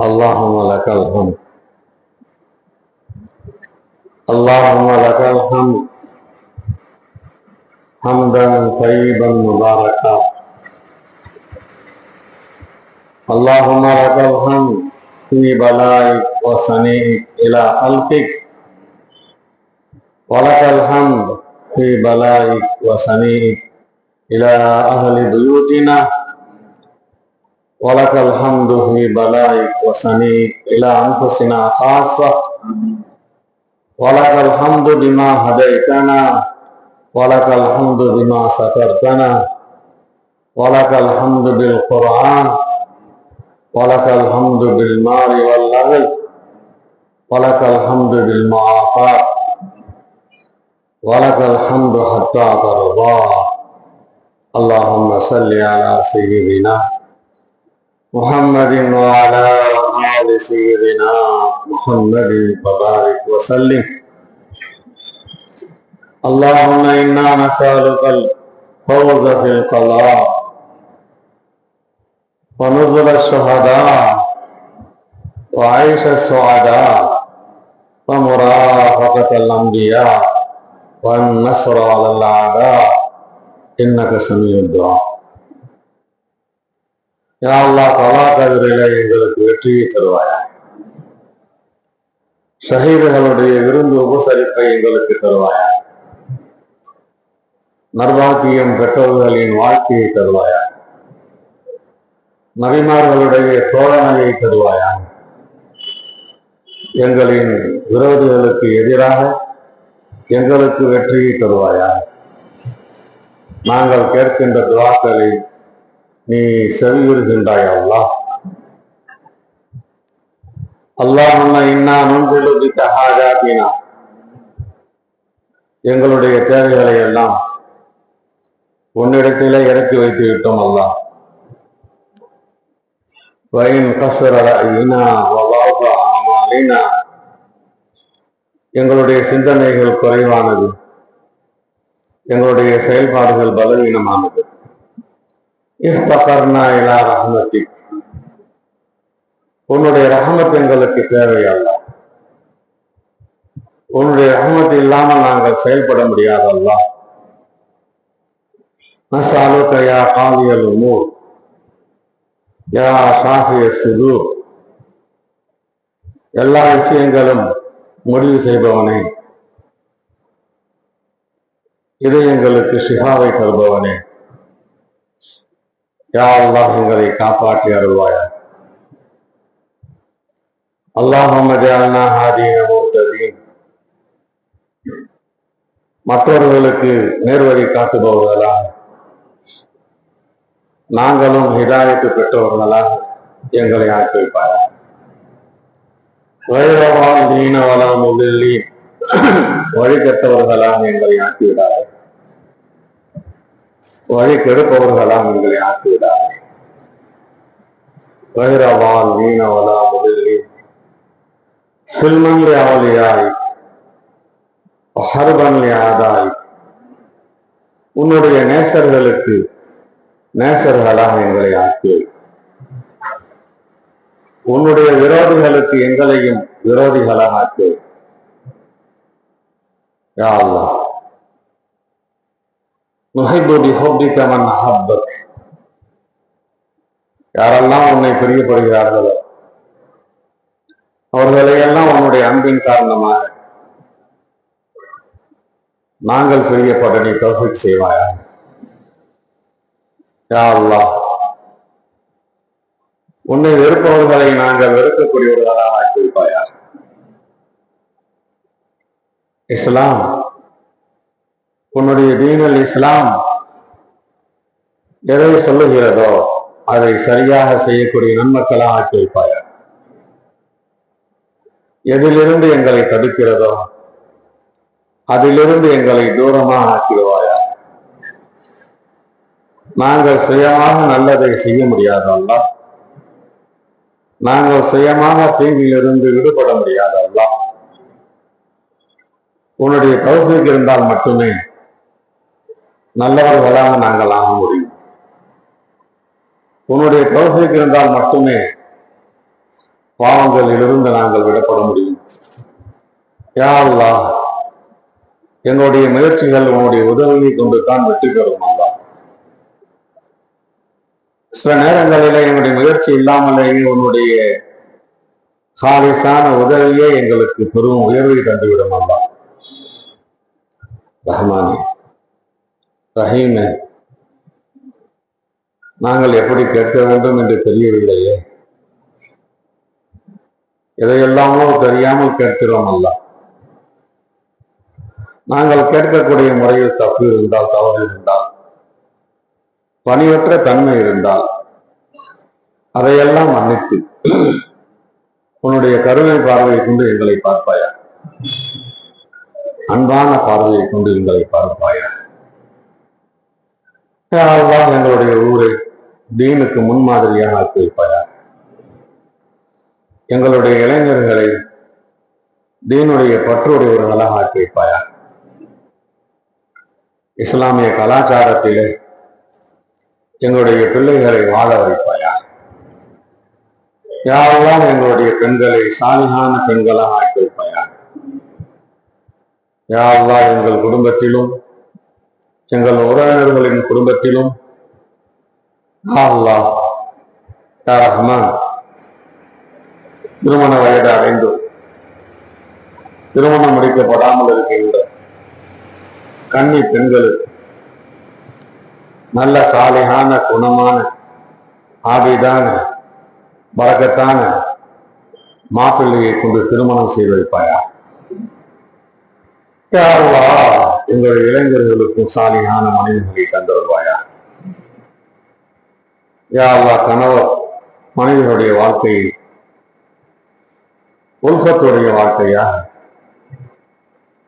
اللهم لك الحمد اللهم لك الحمد حمدا طيبا مباركا اللهم لك الحمد في بلائك وصنيعك إلى خلقك ولك الحمد في بلائك وصنيعك إلى أهل بيوتنا ولك الحمد في بلائك وصنيعك إلى أنفسنا خاصة. ولك الحمد بما هديتنا. ولك الحمد بما سترتنا. ولك الحمد بالقرآن. ولك الحمد بالمال والأهل ولك الحمد بالمعافاة. ولك الحمد حتى ترضى. اللهم صل على سيدنا محمد وعلى آل سيدنا محمد وبارك وسلم. اللهم إنا نسألك الفوز في القضاء ونزل الشهداء وعيش السعداء ومرافقة الأنبياء والنصر على الأعداء. إنك سميع الدعاء. யாழ்லா அல்லாஹ் கலா எங்களுக்கு வெற்றியை தருவாயா ஷஹீதுகளுடைய விருந்து உபசரிப்பை எங்களுக்கு தருவாயா நர்பாக்கியம் பெற்றவர்களின் வாழ்க்கையை தருவாயா நபிமார்களுடைய தோழமையை தருவாயா எங்களின் விரோதிகளுக்கு எதிராக எங்களுக்கு வெற்றியை தருவாயா நாங்கள் கேட்கின்ற துவாக்களை நீ செவியுறுகின்றாய் அல்லாஹ். அல்லாஹ் இன்னா நுண்சிலுக்கு எங்களுடைய தேவைகளை எல்லாம் உன்னிடத்திலே இறக்கி வைத்து விட்டோம் அல்லாஹ். வயின் கசர எங்களுடைய சிந்தனைகள் குறைவானது. எங்களுடைய செயல்பாடுகள் பலவீனமானது. இஃப்தகர்னா இலா ரஹமத்திக். உன்னுடைய ரஹமத் எங்களுக்கு தேவையல்ல. உன்னுடைய ரஹமத் இல்லாமல் நாங்கள் செயல்பட முடியாதல்ல. நசாலுக்க யா காலியல் உமூர். யா ஷாஃபிய சுதூர். எல்லா விஷயங்களும் முடிவு செய்பவனே. இதயங்களுக்கு ஷிஹாவை தருபவனே. யாரெல்லாம் எங்களை காப்பாற்றி அருள்வாயா அல்லாஹும் ஜஅல்னா ஹாதீன முஹ்ததீன் மற்றவர்களுக்கு நேர்வழி காட்டுபவர்களாக. நாங்களும் ஹிதாயத்து பெற்றவர்களாக எங்களை ஆக்கி வைப்பாயா வைரவால் தீனவலா முதலி வழிகட்டவர்களாக எங்களை ஆக்கிவிடார்கள் வழி கெடுப்பவர்களாக எங்களை ஆக்கிவிடாது. வைரவால் மீனவலா முதலி சில்மன் அவலியாய் ஹர்பன் ஆதாய் உன்னுடைய நேசர்களுக்கு நேசர்களாக எங்களை ஆக்கி. உன்னுடைய விரோதிகளுக்கு எங்களையும் விரோதிகளாக ஆக்கி. வை. நுகைபு அல்லாஹ் மன் அஹப்பக் யாரெல்லாம் உன்னை பிரியப்படுகிறார்களோ அவர்களையெல்லாம் உன்னுடைய அன்பின் காரணமாக. நாங்கள் பிரியப்பட நீ தௌஃபீக் செய்வாயா? யா அல்லாஹ். உன்னை வெறுப்பவர்களை நாங்கள் வெறுக்கக்கூடியவர்களாக ஆக்கி இஸ்லாம் உன்னுடைய தீனல் இஸ்லாம் எதை சொல்லுகிறதோ அதை சரியாக செய்யக்கூடிய நன்மக்களாக ஆக்கி வைப்பாய் எதிலிருந்து எங்களை தடுக்கிறதோ அதிலிருந்து எங்களை தூரமாக ஆக்கிடுவாயா. நாங்கள் சுயமாக நல்லதை செய்ய முடியாதல்ல நாங்கள் சுயமாக தீங்கிலிருந்து விடுபட முடியாதல்ல உன்னுடைய தௌஃபீக் இருந்தால் மட்டுமே நல்லவர்களாக நாங்கள் ஆக முடியும். உன்னுடைய தௌஃபீக் இருந்தால் மட்டுமே பாவங்களிலிருந்து நாங்கள் விடப்பட முடியும். யா என்னுடைய முயற்சிகள் உன்னுடைய உதவியை கொண்டு தான் வெற்றி பெறும் அல்லா. சில நேரங்களில் என்னுடைய முயற்சி இல்லாமலேயே உன்னுடைய காலிசான உதவியே எங்களுக்கு பெரும் உயர்வை தந்துவிடும் அல்லா. ரஹ்மானே. ரஹீமே நாங்கள் எப்படி கேட்க வேண்டும் என்று தெரியவில்லையே. எதையெல்லாமோ தெரியாமல் கேட்கிறோம் அல்ல. நாங்கள் கேட்கக்கூடிய முறையில் தப்பு இருந்தால் தவறு இருந்தால் பணிவற்ற தன்மை இருந்தால் அதையெல்லாம் மன்னித்து உன்னுடைய கருணை பார்வையை கொண்டு எங்களை பார்ப்பாயா? அன்பான பார்வையை கொண்டு எங்களை பார்ப்பாயா? அல்லாஹ் எங்களுடைய ஊரை தீனுக்கு முன்மாதிரியாக ஆக்கி எங்களுடைய இளைஞர்களை தீனுடைய பற்றுடையவர்களாக ஆக்கி வைப்பாயா இஸ்லாமிய கலாச்சாரத்திலே எங்களுடைய பிள்ளைகளை வாழ வைப்பாயா யாரெல்லாம் எங்களுடைய பெண்களை சாலிகான பெண்களாக ஆக்கி வைப்பாயா யாரெல்லாம் எங்கள் குடும்பத்திலும் எங்கள் உறவினர்களின் குடும்பத்திலும் அல்லாஹ் ரஹ்மான் திருமண வயது அடைந்து திருமணம் முடிக்கப்படாமல் இருக்கின்ற கன்னி பெண்களுக்கு நல்ல சாலையான குணமான ஆபிதான பழக்கத்தான மாப்பிள்ளையை கொண்டு திருமணம் செய்து வைப்பாயா? யாருவா அல்லாஹ் எங்களுடைய இளைஞர்களுக்கும் சாலியான மனைவிகளை தந்தருவாயா யா கணவர் மனைவிகளுடைய வாழ்க்கையை உல்பத்துடைய வாழ்க்கையாக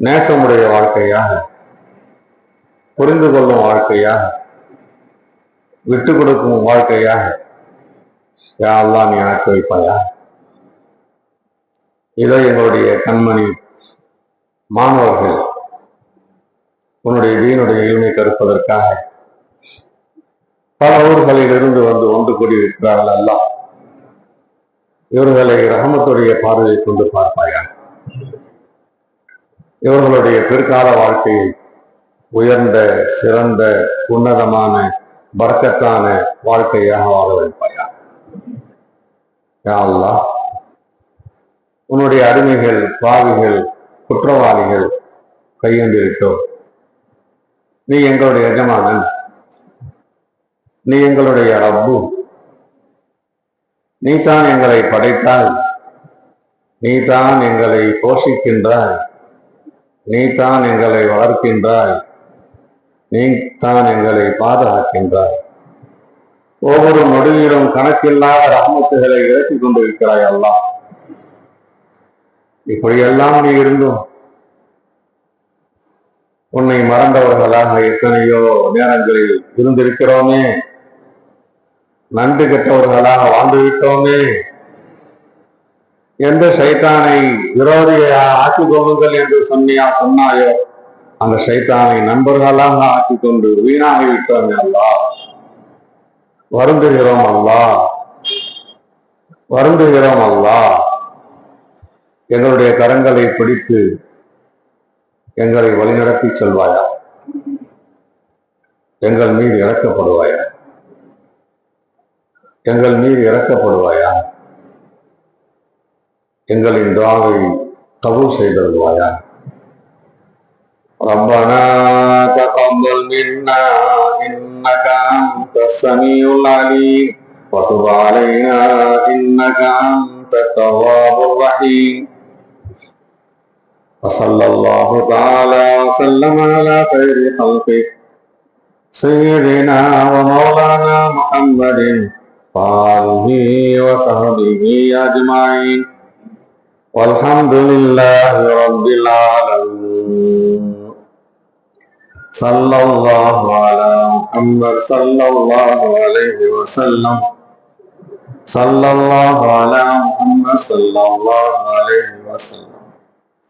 நேசமுடைய வாழ்க்கையாக புரிந்து கொள்ளும் வாழ்க்கையாக விட்டு கொடுக்கும் வாழ்க்கையாக யா அல்லாஹ் நீ ஆக்கி வைப்பாயா இதை எங்களுடைய கண்மணி மாணவர்கள் உன்னுடைய தீனுடைய இவனை கருப்பதற்காக பல ஊர்களில் இருந்து வந்து ஒன்று கூடியிருக்கிறார்கள் அல்லாஹ் இவர்களை ரகமத்துடைய பார்வையை கொண்டு பார்ப்பாயா? இவர்களுடைய பிற்கால வாழ்க்கையை உயர்ந்த சிறந்த உன்னதமான பறக்கத்தான வாழ்க்கையாக வாழ வைப்பாயா? யா அல்லாஹ் உன்னுடைய அடிமைகள் பாவிகள் குற்றவாளிகள் கையெழுந்திருக்கோம் நீ எங்களுடைய எஜமானன். நீ எங்களுடைய ரப்பு. நீதான் எங்களை படைத்தாய். நீதான் எங்களை போஷிக்கின்றாய். நீதான் எங்களை வளர்க்கின்றாய். நீ தான் எங்களை பாதுகாக்கின்றாய். ஒவ்வொரு நொடியிலும் கணக்கில்லாத ரஹமத்துகளை இறக்கிக் கொண்டிருக்கிறாய் அல்லாஹ். இப்படியெல்லாம் நீ இருந்தும் உன்னை மறந்தவர்களாக எத்தனையோ நேரங்களில் இருந்திருக்கிறோமே. நன்றி கெட்டவர்களாக வாழ்ந்து விட்டோமே எந்த சைத்தானை விரோதியா ஆக்கி கொள்ளுங்கள் என்று சொன்னியா சொன்னாயோ? அந்த சைத்தானை நண்பர்களாக ஆக்கி கொண்டு வீணாகி விட்டோமே அல்லா வருந்துகிறோம் அல்லா வருந்துகிறோம் அல்லா எங்களுடைய கரங்களை பிடித்து எங்களை வழிநடத்தி செல்வாயா எங்கள் மீது இறக்கப்படுவாயா எங்கள் மீது இறக்கப்படுவாயா எங்களின் துவாவை கபூல் செய்தருவாயா ربنا تقبل منا إنك أنت السميع العليم وتب علينا إنك أنت التواب الرحيم وصلى الله تعالى وسلم على خير خلقه سيدنا ومولانا محمد وآله وصحبه أجمعين والحمد لله رب العالمين صلى الله على محمد صلى الله عليه وسلم صلى الله على محمد صلى الله عليه وسلم